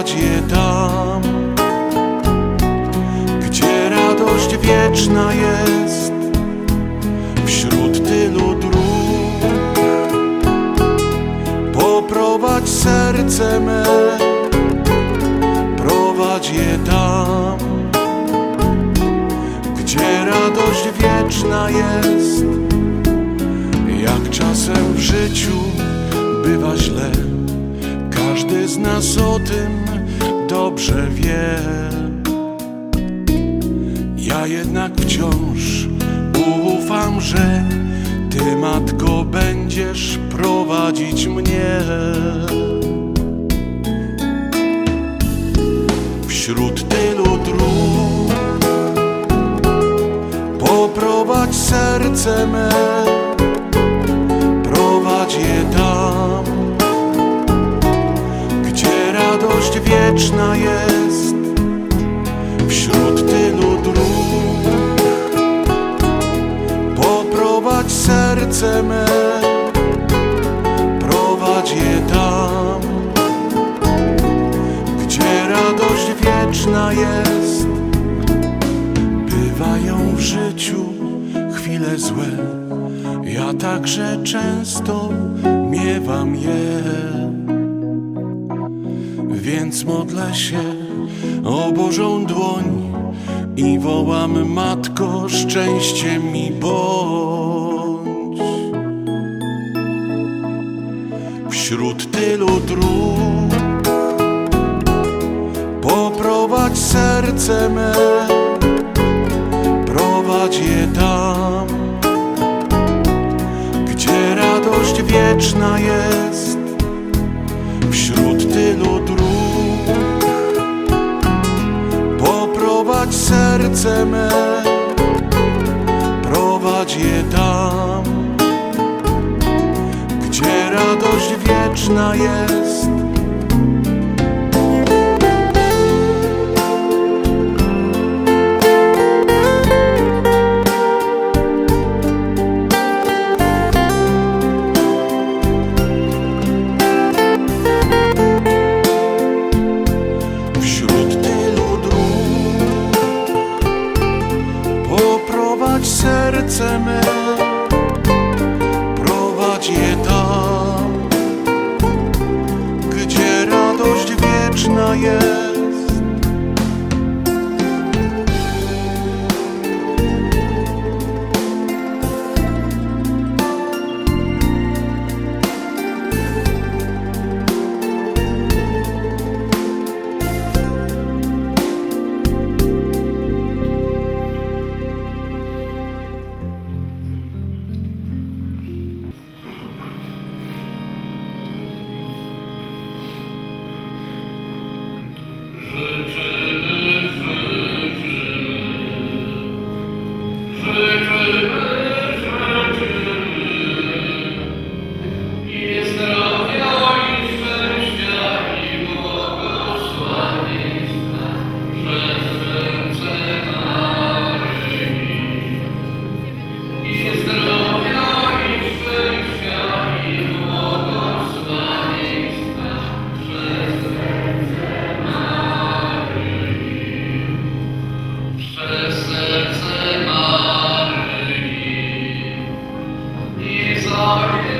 prowadź je tam, gdzie radość wieczna jest. Wśród tylu dróg poprowadź serce me, prowadź je tam, gdzie radość wieczna jest. Jak czasem w życiu bywa źle, każdy z nas o tym dobrze wie. Ja jednak wciąż ufam, że Ty, Matko, będziesz prowadzić mnie. Wśród tylu dróg poprowadź serce me, radość wieczna jest. Wśród tylu dróg poprowadź serce me, prowadź je tam, gdzie radość wieczna jest. Bywają w życiu chwile złe, ja także często miewam je. Więc modlę się o Bożą dłoń i wołam Matko, szczęście mi bądź. Wśród tylu dróg poprowadź serce me, prowadź je tam, gdzie radość wieczna jest. Serce me, prowadź je tam, gdzie radość wieczna jest. Wieczna jest. Lord.